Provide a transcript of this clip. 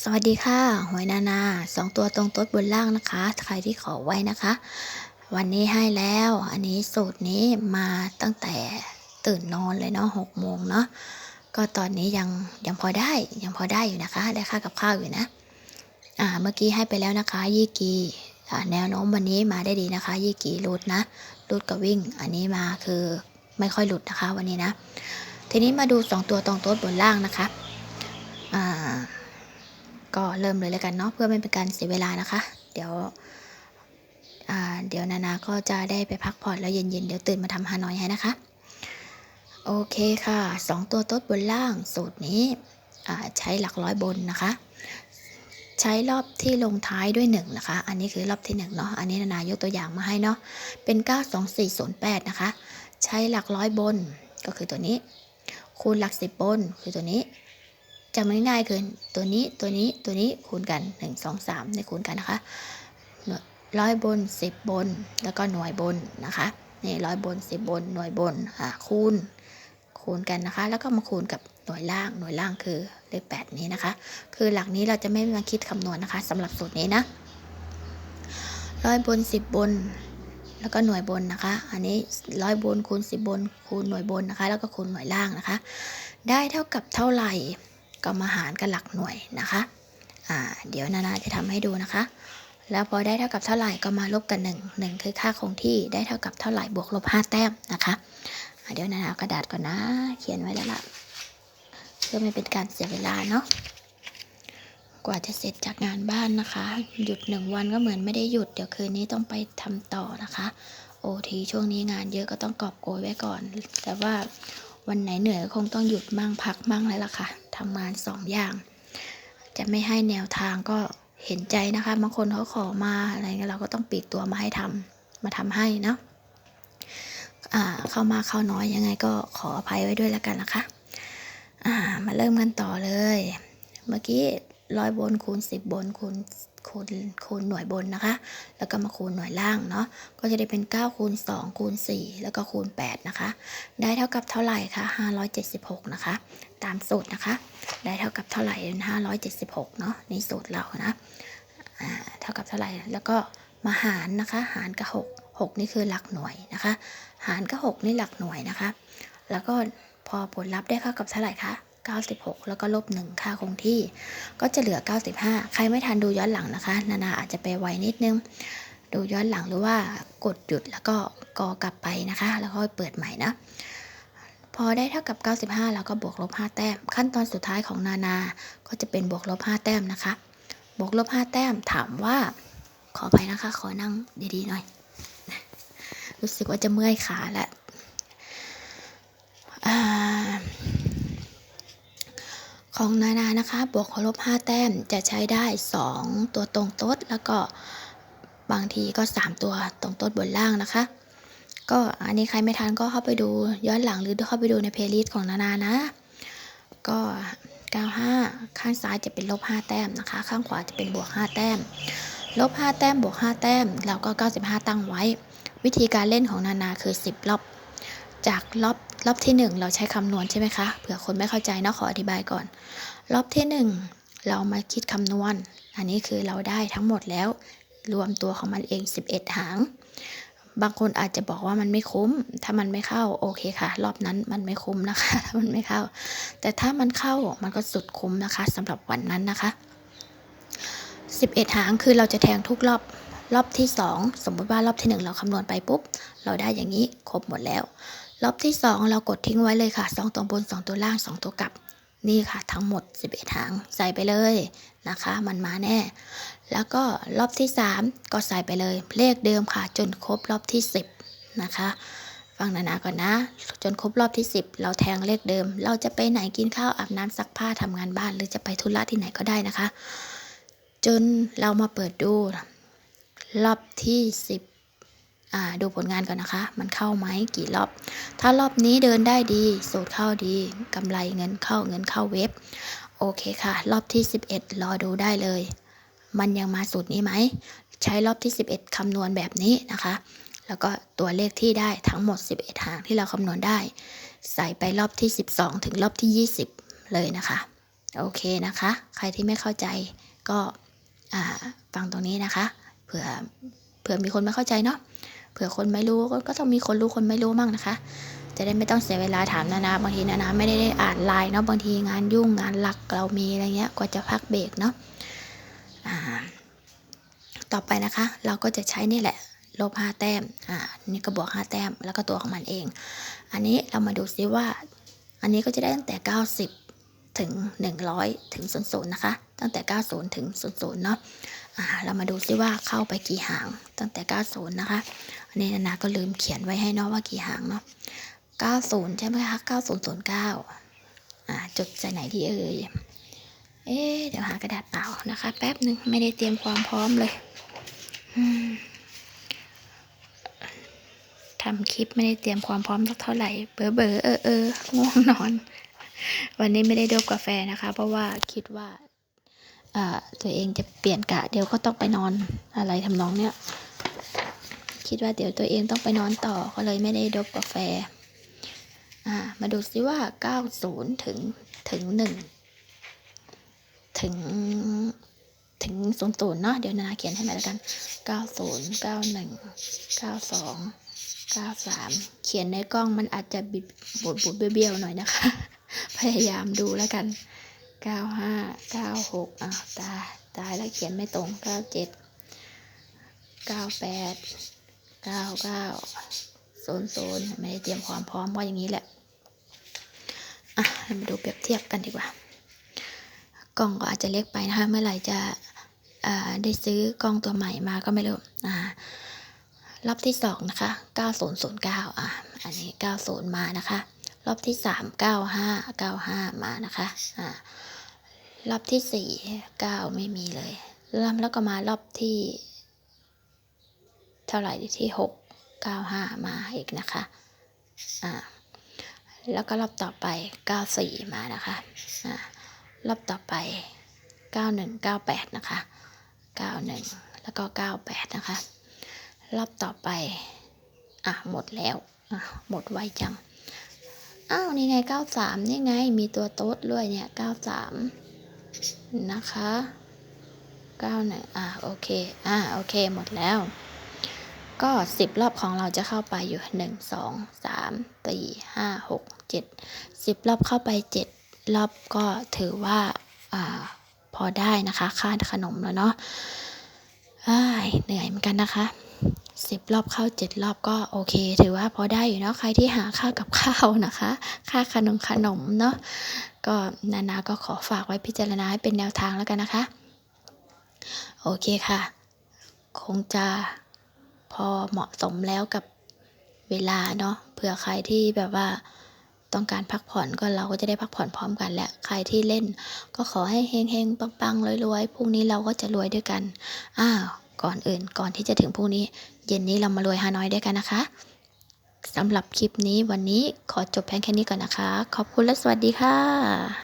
สวัสดีค่ะ หวยนานาสองตัวตรงต๊ดบนล่างนะคะ ใครที่ขอไว้นะคะ วันนี้ให้แล้ว อันนี้สูตรนี้มาตั้งแต่ตื่นนอนเลยเนาะหกโมงเนาะก็ตอนนี้ยังยังพอได้ยังพอได้อยู่นะคะ ได้ค่ากับข้าวอยู่นะ อ่าเมื่อกี้ให้ไปแล้วนะคะ ยี่กีอ่าแนวโน้มวันนี้มาได้ดีนะคะ ยี่กีหลุดนะหลุดกับวิ่ง อันนี้มาคือไม่ค่อยหลุดนะคะ วันนี้นะ ทีนี้มาดูสองตัวตรงโต๊ดบนล่างนะคะ อ่า ก็เริ่มเลยแล้วกันเนาะเพื่อไม่เป็นการเสียเวลานะคะ เดี๋ยวเดี๋ยวนานาก็จะได้ไปพักผ่อนแล้วเย็นๆ เดี๋ยวตื่นมาทำฮานอยให้นะคะ โอเคค่ะสองตัวโต๊ดบนล่างสูตรนี้ใช้หลักร้อยบนนะคะ ใช้รอบที่ลงท้ายด้วย 1 นะคะ อันนี้คือรอบที่1เนาะอันนี้นานายกตัวอย่างมาให้เนาะเป็น 92408 นะคะ ใช้หลักร้อยบนก็คือตัวนี้ คูณหลักสิบบนคือตัวนี้ จำง่ายๆคือตัวนี้ตัวนี้ตัวนี้คูณกัน 1 2 3ในคูณกันนะคะร้อยบน 10 บน แล้วก็หน่วยบนนะคะนี่ร้อยบน 10 บนหน่วยบนอ่าคูณคูณกันนะคะ แล้วก็มาคูณกับหน่วยล่างหน่วยล่างคือเลข8นี้นะคะ คือหลักนี้เราจะไม่มาคิดคำนวณนะคะสำหรับสูตรนี้นะร้อยบน 10 บน แล้วก็หน่วยบนนะคะ อันนี้ร้อยบนคูณ 10 บน คูณหน่วยบนนะคะ แล้วก็คูณหน่วยล่างนะคะ ได้เท่ากับเท่าไหร่ ก็มาหารกับหลักหน่วยนะคะอ่าเดี๋ยวนานาจะทำให้ดูนะคะ แล้วพอได้เท่ากับเท่าไหร่ก็มาลบกัน1 1คือค่าคงที่ได้เท่ากับเท่าไหร่บวกลบ5แต้มนะคะเดี๋ยวนานาเอากระดาษก่อนนะ เขียนไว้แล้วล่ะเพื่อไม่เป็นการเสียเวลาเนาะกว่าจะเสร็จจากงานบ้านนะคะ หยุดหนึ่งวันก็เหมือนไม่ได้หยุด เดี๋ยวคืนนี้ต้องไปทำต่อนะคะ โอทีช่วงนี้งานเยอะก็ต้องกอบโกยไว้ก่อน แต่ว่า วันไหนเหนื่อยก็คงต้องหยุดมั่งพักมั่งแล้วล่ะค่ะทำงานสองอย่าง จะไม่ให้แนวทางก็เห็นใจนะคะบางคนเขาขอมาอะไรเงี้ยเราก็ต้องปีกตัวมาให้ทำมาทำให้เนาะเข้ามาเข้าน้อยยังไงก็ขออภัยไว้ด้วยแล้วกันนะคะมาเริ่มกันต่อเลย เมื่อกี้ร้อยบนคูณสิบบนคูณ คูณคูณหน่วยบนนะคะ แล้วก็มาคูณหน่วยล่างเนาะก็จะได้เป็น 9 คูณ 2 คูณ 4 แล้วก็คูณ 8 นะคะ ได้เท่ากับเท่าไหร่คะ576 นะคะ ตามสูตรนะคะ ได้เท่ากับเท่าไหร่เป็น576 เนาะในสูตรเรานะอ่าเท่ากับเท่าไหร่แล้วก็มาหารนะคะ หารกับ 6 6 นี่คือหลักหน่วยนะคะ หารกับ 6 นี่หลักหน่วยนะคะ แล้วก็พอผลลัพธ์ได้เท่ากับเท่าไหร่คะ 96 แล้วก็ลบ 1 ค่าคงที่ ก็จะเหลือ 95 ใครไม่ทันดูย้อนหลังนะคะ นานาอาจจะไปไวนิดนึง ดูย้อนหลังหรือว่ากดหยุดแล้วก็กอกลับไปนะคะ แล้วก็เปิดใหม่นะ พอได้เท่ากับ 95 แล้วก็บวกลบ 5 แต้ม ขั้นตอนสุดท้ายของนานา ก็จะเป็นบวกลบ 5 แต้มนะคะ บวกลบ 5 แต้มถามว่า ขอไปนะคะ ขอนั่งดีๆหน่อย รู้สึกว่าจะเมื่อยขาแล้วอ่า ของนานานะคะบวกลบ5แต้มจะใช้ได้ 2 ตัวตรงโต๊ดแล้วก็บางทีก็ 3 ตัวตรงโต๊ดบนล่างนะคะ ก็อันนี้ใครไม่ทันก็เข้าไปดูย้อนหลังหรือเข้าไปดูในเพลย์ลิสต์ของนานานะ ก็ 95 ข้างซ้ายจะเป็นลบ5แต้มนะคะ ข้างขวาจะเป็นบวก5แต้มลบ5แต้มบวก5แต้มแล้วก็ 95 ตั้งไว้ วิธีการเล่นของนานาคือ 10รอบ จากรอบรอบที่ 1 เราใช้คำนวณใช่ไหมคะเผื่อคนไม่เข้าใจเนาะขออธิบายก่อน รอบที่ 1 เรามาคิดคำนวณ อันนี้คือเราได้ทั้งหมดแล้ว รวมตัวของมันเอง 11 หาง บางคนอาจจะบอกว่ามันไม่คุ้ม ถ้ามันไม่เข้าโอเคค่ะ รอบนั้นมันไม่คุ้มนะคะ ถ้ามันไม่เข้า แต่ถ้ามันเข้ามันก็สุดคุ้มนะคะสำหรับวันนั้นนะคะ 11 หางคือเราจะแทงทุกรอบรอบที่ 2 สมมติว่ารอบที่ 1 เราคำนวณไปปุ๊บ เราได้อย่างนี้ครบหมดแล้ว รอบที่ 2 เรากดทิ้งไว้เลยค่ะ 2 ตัวบน 2 ตัวล่าง 2 ตัวกลับ นี่ค่ะทั้งหมด 11หางใส่ไปเลยนะคะ มันมาแน่ แล้วก็รอบที่ 3 ก็ใส่ไปเลย เลขเดิมค่ะ จนครบรอบที่ 10 นะคะฟังนานาก่อนนะ จนครบรอบที่ 10 เราแทงเลขเดิม เราจะไปไหนกินข้าวอาบน้ำซักผ้าทำงานบ้าน หรือจะไปธุระที่ไหนก็ได้นะคะ จนเรามาเปิดดู รอบที่ 10 ดูผลงานก่อนนะคะ มันเข้าไหมกี่รอบ ถ้ารอบนี้เดินได้ดี สูตรเข้าดีกำไรเงินเข้าเงินเข้าเว็บ โอเคค่ะ รอบที่ 11 รอดูได้เลย มันยังมาสูตรนี้ไหม ใช้รอบที่ 11คำนวณแบบนี้นะคะ แล้วก็ตัวเลขที่ได้ทั้งหมด 11 หางที่เราคำนวณได้ ใส่ไปรอบที่ 12 ถึงรอบที่ 20 เลยนะคะ โอเคนะคะ ใครที่ไม่เข้าใจก็ฟังตรงนี้นะคะ เผื่อเผื่อมีคนไม่เข้าใจเนาะ เผื่อคนไม่รู้ก็ต้องมีคนรู้คนไม่รู้มั่งนะคะ จะได้ไม่ต้องเสียเวลาถามนานาบางทีนานาไม่ได้ได้อ่านไลน์เนาะบางทีงานยุ่งงานหลักเรามีอะไรเงี้ยกว่าจะพักเบรกเนาะอ่าต่อไปนะคะ เราก็จะใช้นี่แหละลบห้าแต้มอ่านี่ก็บวกห้าแต้มแล้วก็ตัวของมันเอง อันนี้เรามาดูซิว่า อันนี้ก็จะได้ตั้งแต่ 90 ถึง 100 ถึง 00 นะคะ ตั้งแต่ 90 ถึง 00 เนาะอ่า เรามาดูซิว่าเข้าไปกี่หาง ตั้งแต่ 90 นะคะ อันนี้นานาก็ลืมเขียนไว้ให้เนาะว่ากี่หางเนาะ 90 ใช่ไหมคะ 9009 อ่า จดใส่ไหนดีเอ่ย เอ๊เดี๋ยวหากระดาษเปล่านะคะ แป๊บหนึ่งไม่ได้เตรียมความพร้อมเลยทำคลิปไม่ได้เตรียมความพร้อมสักเท่าไหร่ เบอเบอเออเออง่วงนอน วันนี้ไม่ได้ดบกาแฟนะคะ เพราะว่าคิดว่า ตัวเองจะเปลี่ยนกะเดี๋ยวก็ต้องไปนอนอะไรทำนองเนี้ยคิดว่าเดี๋ยวตัวเองต้องไปนอนต่อก็เลยไม่ได้ดบกาแฟอ่ามาดูซิว่า 90 ถึงถึง 1 ถึงถึง00เนาะเดี๋ยวนาเขียนให้ใหม่แล้วกัน90 91 92 93เขียนในกล้องมันอาจจะบิดบดบดเบี้ยวๆหน่อยนะคะ พยายามดูแล้วกัน 95 96อะตาย ตายแล้วเขียนไม่ตรง97 98 99 00ไม่ได้เตรียมความพร้อมว่าอย่างนี้แหละ อะเรามาดูเปรียบเทียบกันดีกว่า กล้องก็อาจจะเล็กไปนะคะ เมื่อไหร่จะอ่าได้ซื้อกล้องตัวใหม่มาก็ไม่รู้อ่ารอบที่สองนะคะ 9009 อะ อันนี้ 90 มานะคะ รอบที่สาม95 95 มานะคะ อ่า รอบที่สี่9ไม่มีเลยแล้วแล้วก็มารอบที่ เท่าไหร่ดีที่6 95มาอีกนะคะ อ่า แล้วก็รอบต่อไป94มานะคะ อ่ารอบต่อไป91 98นะคะ91แล้วก็98นะคะ รอบต่อไป อะหมดแล้วอะหมดไวจังอ้าวนี่ไง 93 นี่ไง มีตัวโต๊ดด้วยเนี่ย 93 นะคะ91อะโอเค อะโอเค หมดแล้ว ก็ 10 รอบของเราจะเข้าไปอยู่ 1 2 3 4 5 6 7 10 รอบเข้าไป 7 รอบก็ถือว่า อ่า พอได้นะคะ ค่าขนมแล้วเนาะเหนื่อยเหมือนกันนะคะ สิบรอบเข้าเจ็ดรอบก็โอเค ถือว่าพอได้อยู่เนาะใครที่หาค่ากับข้าวนะคะ ค่าขนมขนมเนาะก็นานาก็ขอฝากไว้พิจารณาให้เป็นแนวทางแล้วกันนะคะ โอเคค่ะ คงจะพอเหมาะสมแล้วกับเวลาเนาะเผื่อใครที่แบบว่าต้องการพักผ่อนก็เราก็จะได้พักผ่อนพร้อมกันแหละใครที่เล่น ก็ขอให้เฮงๆปังๆรวยๆพรุ่งนี้เราก็จะรวยด้วยกันอ้าวก่อนอื่นก่อนที่จะถึงพรุ่งนี้ เย็นนี้เรามารวยฮานอยด้วยกันนะคะสำหรับคลิปนี้วันนี้ขอจบเพียงแค่นี้ก่อนนะคะ ขอบคุณและสวัสดีค่ะ